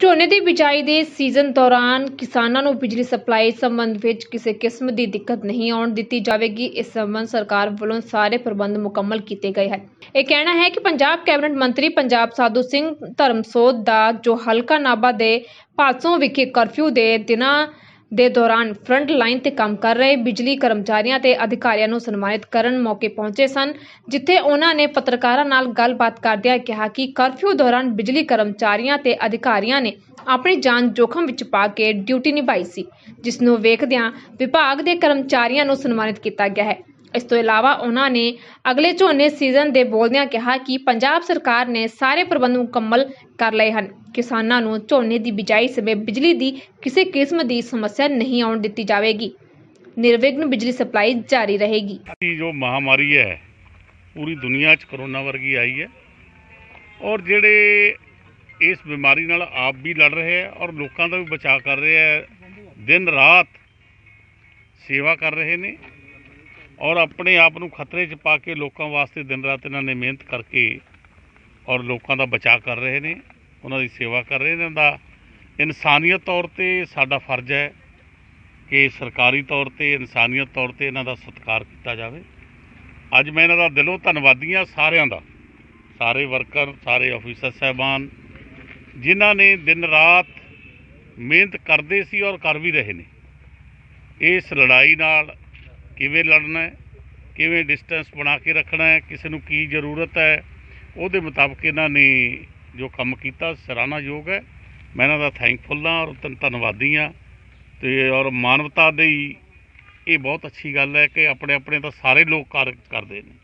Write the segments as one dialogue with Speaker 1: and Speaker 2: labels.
Speaker 1: ਝੋਨੇ ਦੀ ਬਿਜਾਈ ਦੇ ਸੀਜ਼ਨ ਦੌਰਾਨ ਕਿਸਾਨਾਂ ਨੂੰ ਬਿਜਲੀ ਸਪਲਾਈ ਸੰਬੰਧ ਵਿੱਚ ਕਿਸੇ ਕਿਸਮ ਦੀ ਦਿੱਕਤ ਨਹੀਂ ਆਉਣ ਦਿੱਤੀ ਜਾਵੇਗੀ। ਇਸ ਸੰਬੰਧ ਸਰਕਾਰ ਵੱਲੋਂ ਸਾਰੇ ਪ੍ਰਬੰਧ ਮੁਕੰਮਲ ਕੀਤੇ ਗਏ ਹਨ। ਇਹ ਕਹਿਣਾ ਹੈ ਕਿ ਪੰਜਾਬ ਕੈਬਨਿਟ ਮੰਤਰੀ ਪੰਜਾਬ ਸਾਧੂ ਸਿੰਘ ਧਰਮਸੋਤ ਦਾ ਜੋ ਹਲਕਾ ਨਾਭਾ ਦੇ ਪਾਸੋਂ ਵਿਖੇ ਕਰਫਿਊ ਦੇ ਦਿਨਾਂ ਦੇ ਦੌਰਾਨ ਫਰੰਟ ਲਾਈਨ ਤੇ ਕੰਮ ਕਰ ਰਹੇ ਬਿਜਲੀ ਕਰਮਚਾਰੀਆਂ ਤੇ ਅਧਿਕਾਰੀਆਂ ਨੂੰ ਸਨਮਾਨਿਤ ਕਰਨ ਮੌਕੇ ਪਹੁੰਚੇ ਸਨ, ਜਿੱਥੇ ਉਹਨਾਂ ਨੇ ਪੱਤਰਕਾਰਾਂ ਨਾਲ ਗੱਲਬਾਤ ਕਰਦਿਆਂ ਕਿਹਾ ਕਿ ਕਰਫਿਊ ਦੌਰਾਨ ਬਿਜਲੀ ਕਰਮਚਾਰੀਆਂ ਤੇ ਅਧਿਕਾਰੀਆਂ ਨੇ ਆਪਣੀ ਜਾਨ ਜੋਖਮ ਵਿੱਚ ਪਾ ਕੇ ਡਿਊਟੀ ਨਿਭਾਈ ਸੀ, ਜਿਸ ਨੂੰ ਵੇਖਦਿਆਂ ਵਿਭਾਗ ਦੇ ਕਰਮਚਾਰੀਆਂ ਨੂੰ ਸਨਮਾਨਿਤ ਕੀਤਾ ਗਿਆ ਹੈ। इस तो अलावा उन्होंने अगले झोने सीज़न के बोलद कहा कि पंजाब सरकार ने सारे प्रबंध मुकम्मल कर ले हैं किसानों झोने की बिजाई समय बिजली की किसी किस्म की समस्या नहीं आने दी जाएगी निर्विघ्न बिजली सप्लाई जारी
Speaker 2: रहेगी जो महामारी है पूरी दुनिया करोना वर्गी आई है और जेडे इस बीमारी आप भी लड़ रहे हैं और लोगों का भी बचाव कर रहे हैं दिन रात सेवा कर रहे हैं ਔਰ ਆਪਣੇ ਆਪ ਨੂੰ ਖਤਰੇ 'ਚ ਪਾ ਕੇ ਲੋਕਾਂ ਵਾਸਤੇ ਦਿਨ ਰਾਤ ਇਹਨਾਂ ਨੇ ਮਿਹਨਤ ਕਰਕੇ ਔਰ ਲੋਕਾਂ ਦਾ ਬਚਾਅ ਕਰ ਰਹੇ ਨੇ, ਉਹਨਾਂ ਦੀ ਸੇਵਾ ਕਰ ਰਹੇ ਨੇ ਇਹਨਾਂ ਦਾ ਇਨਸਾਨੀਅਤ ਤੌਰ ਤੇ ਸਾਡਾ ਫਰਜ਼ ਹੈ ਕਿ ਸਰਕਾਰੀ ਤੌਰ ਤੇ, ਇਨਸਾਨੀਅਤ ਤੌਰ ਤੇ ਇਹਨਾਂ ਦਾ ਸਤਿਕਾਰ ਕੀਤਾ ਜਾਵੇ। ਅੱਜ ਮੈਂ ਇਹਨਾਂ ਦਾ ਦਿਲੋਂ ਧੰਨਵਾਦੀ ਹਾਂ ਸਾਰਿਆਂ ਦਾ, ਸਾਰੇ ਵਰਕਰ, ਸਾਰੇ ਅਫੀਸਰ ਸਹਿਬਾਨ, ਜਿਨ੍ਹਾਂ ਨੇ ਦਿਨ ਰਾਤ ਮਿਹਨਤ ਕਰਦੇ ਸੀ ਔਰ ਕਰ ਵੀ ਰਹੇ ਨੇ। ਇਸ ਲੜਾਈ ਨਾਲ ਕਿਵੇਂ ਲੜਨਾ ਹੈ, ਕਿਵੇਂ ਡਿਸਟੈਂਸ ਬਣਾ ਕੇ ਰੱਖਣਾ ਹੈ, ਕਿਸੇ ਨੂੰ ਕੀ ਜ਼ਰੂਰਤ ਹੈ, ਉਹਦੇ ਮੁਤਾਬਕ ਇਹਨਾਂ ਨੇ ਜੋ ਕੰਮ ਕੀਤਾ, ਸਰਾਹਨਾਯੋਗ ਹੈ। ਮੈਂ ਇਹਨਾਂ ਦਾ ਥੈਂਕਫੁਲ ਹਾਂ ਔਰ ਧੰਨ- ਧੰਨਵਾਦੀ ਹਾਂ ਤੇ ਔਰ ਮਾਨਵਤਾ ਦੀ ਇਹ ਬਹੁਤ ਅੱਛੀ ਗੱਲ ਹੈ ਕਿ ਆਪਣੇ ਆਪਣੇ ਤਾਂ ਸਾਰੇ ਲੋਕ ਕਰ ਕਰਦੇ ਨੇ।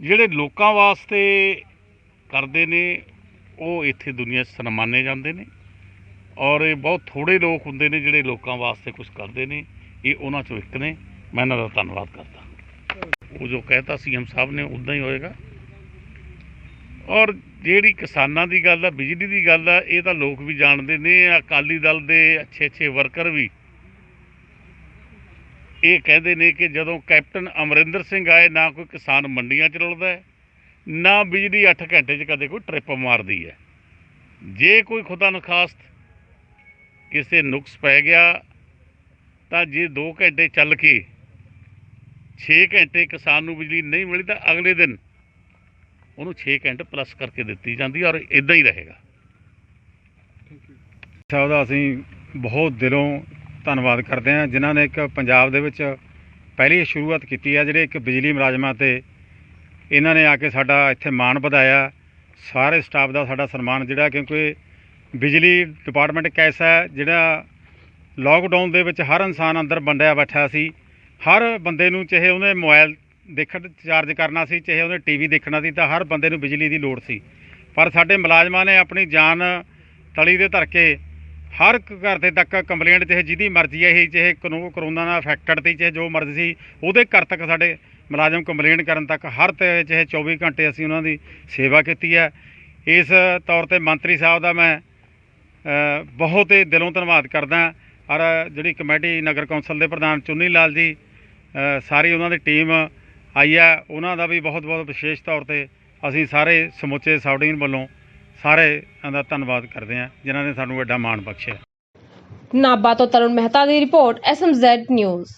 Speaker 2: ਜਿਹੜੇ ਲੋਕਾਂ ਵਾਸਤੇ ਕਰਦੇ ਨੇ, ਉਹ ਇੱਥੇ ਦੁਨੀਆ 'ਚ ਸਨਮਾਨੇ ਜਾਂਦੇ ਨੇ ਔਰ ਇਹ ਬਹੁਤ ਥੋੜੇ ਲੋਕ ਹੁੰਦੇ ਨੇ ਜਿਹੜੇ ਲੋਕਾਂ ਵਾਸਤੇ ਕੁਝ ਕਰਦੇ ਨੇ, ਇਹ ਉਹਨਾਂ ਚੋਂ ਇੱਕ ਨੇ। ਮੈਂ ਇਹਨਾਂ ਦਾ ਧੰਨਵਾਦ ਕਰਦਾ। ਉਹ ਜੋ ਕਹਿਤਾ ਸੀਐਮ ਸਾਹਿਬ ਨੇ ਉਦਾਂ ਹੀ ਹੋਏਗਾ। ਔਰ ਜਿਹੜੀ ਕਿਸਾਨਾਂ ਦੀ ਗੱਲ ਆ, ਬਿਜਲੀ ਦੀ ਗੱਲ ਆ, ਇਹ ਤਾਂ ਲੋਕ ਵੀ ਜਾਣਦੇ ਨੇ, ਅਕਾਲੀ ਦਲ ਦੇ ਅੱਛੇ ਅੱਛੇ ਵਰਕਰ ਵੀ। ਇਹ ਕਹਿੰਦੇ ਨੇ ਕਿ ਜਦੋਂ ਕੈਪਟਨ ਅਮਰਿੰਦਰ ਸਿੰਘ ਆਏ, ਨਾ ਕੋਈ ਕਿਸਾਨ ਮੰਡੀਆਂ 'ਚ ਰੁਲਦਾ ਹੈ, ਨਾ ਬਿਜਲੀ 8 ਘੰਟੇ 'ਚ ਕਦੇ ਕੋਈ ਟ੍ਰਿਪ ਮਾਰਦੀ ਹੈ। ਜੇ ਕੋਈ ਖੁਦਾ ਨਖਾਸਤ ਕਿਸੇ ਨੁਕਸ ਪੈ ਗਿਆ, ਤਾਂ ਜੇ 2 ਘੰਟੇ ਚੱਲ ਕੇ 6 ਘੰਟੇ ਕਿਸਾਨ ਨੂੰ ਬਿਜਲੀ ਨਹੀਂ ਮਿਲੀ ਤਾਂ ਅਗਲੇ ਦਿਨ ਉਹਨੂੰ 6 ਘੰਟੇ ਪਲੱਸ ਕਰਕੇ ਦਿੱਤੀ ਜਾਂਦੀ ਔਰ ਇਦਾਂ ਹੀ ਰਹੇਗਾ।
Speaker 3: ਸਾਹਿਬ ਦਾ ਅਸੀਂ ਬਹੁਤ ਦਿਲੋਂ ਧੰਨਵਾਦ ਕਰਦੇ ਹਾਂ। ਜਿਨ੍ਹਾਂ ਨੇ ਇੱਕ ਪੰਜਾਬ ਦੇ ਵਿੱਚ ਪਹਿਲੀ ਸ਼ੁਰੂਆਤ ਕੀਤੀ ਹੈ, ਜਿਹੜੇ ਇੱਕ ਬਿਜਲੀ ਮੁਲਾਜ਼ਮਾਂ ਤੇ ਇਹਨਾਂ ਨੇ ਆ ਕੇ ਸਾਡਾ ਇੱਥੇ ਮਾਣ ਵਧਾਇਆ। ਸਾਰੇ ਸਟਾਫ ਦਾ ਸਾਡਾ ਸਨਮਾਨ ਜਿਹੜਾ, ਕਿਉਂਕਿ ਬਿਜਲੀ ਡਿਪਾਰਟਮੈਂਟ ਕੈਸਾ ਜਿਹੜਾ ਲੋਕਡਾਊਨ ਦੇ ਵਿੱਚ ਹਰ ਇਨਸਾਨ ਅੰਦਰ ਵੰਡਿਆ ਬੈਠਾ ਸੀ। ਹਰ ਬੰਦੇ ਨੂੰ ਚਾਹੇ ਉਹਨੇ ਮੋਬਾਈਲ ਦੇਖਣ, ਚਾਰਜ ਕਰਨਾ ਸੀ, ਚਾਹੇ ਉਹਨੇ ਟੀਵੀ ਦੇਖਣਾ ਸੀ, ਤਾਂ ਹਰ ਬੰਦੇ ਨੂੰ ਬਿਜਲੀ ਦੀ ਲੋੜ ਸੀ। ਪਰ ਸਾਡੇ ਮੁਲਾਜ਼ਮਾਂ ਨੇ ਆਪਣੀ ਜਾਨ ਤਲੀ ਦੇ ਧਰ ਕੇ ਹਰ ਘਰ ਦੇ ਤੱਕ ਕੰਪਲੇਂਟ, ਚਾਹੇ ਜਿਹਦੀ ਮਰਜ਼ੀ ਹੈ ਇਹ ਚਾਹੇ ਕਾਨੂੰ ਕਰੋਨਾ ਨਾਲ ਅਫੈਕਟਡ 'ਤੇ ਚਾਹੇ ਜੋ ਮਰਜ਼ੀ ਸੀ, ਉਹਦੇ ਘਰ ਤੱਕ ਸਾਡੇ ਮੁਲਾਜ਼ਮ ਕੰਪਲੇਂਟ ਕਰਨ ਤੱਕ ਹਰ ਤੇ ਚਾਹੇ 24 ਘੰਟੇ ਅਸੀਂ ਉਹਨਾਂ ਦੀ ਸੇਵਾ ਕੀਤੀ ਹੈ। ਇਸ ਤੌਰ ਤੇ ਮੰਤਰੀ ਸਾਹਿਬ ਦਾ ਮੈਂ ਬਹੁਤ ਹੀ ਦਿਲੋਂ ਧੰਨਵਾਦ ਕਰਦਾ। ਔਰ ਜਿਹੜੀ ਕਮੇਟੀ ਨਗਰ ਕੌਂਸਲ ਦੇ ਪ੍ਰਧਾਨ ਚੁੰਨੀ ਲਾਲ ਜੀ ਸਾਰੀ ਉਹਨਾਂ ਦੀ ਟੀਮ ਆਈ ਹੈ। ਉਹਨਾਂ ਦਾ ਵੀ ਬਹੁਤ ਬਹੁਤ ਵਿਸ਼ੇਸ਼ ਤੌਰ ਤੇ ਅਸੀਂ ਸਾਰੇ ਸਮੁੱਚੇ ਸਾਊਡੀਨ ਵੱਲੋਂ ਸਾਰੇ ਦਾ ਧੰਨਵਾਦ ਕਰਦੇ ਹਾਂ, ਜਿਨ੍ਹਾਂ ਨੇ ਸਾਨੂੰ ਐਡਾ ਮਾਣ ਬਖਸ਼ਿਆ।
Speaker 1: ਨਾਬਾ ਤੋਂ ਤਰੁਣ ਮਹਿਤਾ ਦੀ ਰਿਪੋਰਟ ਐਸਐਮਜ਼ੈਡ ਨਿਊਜ਼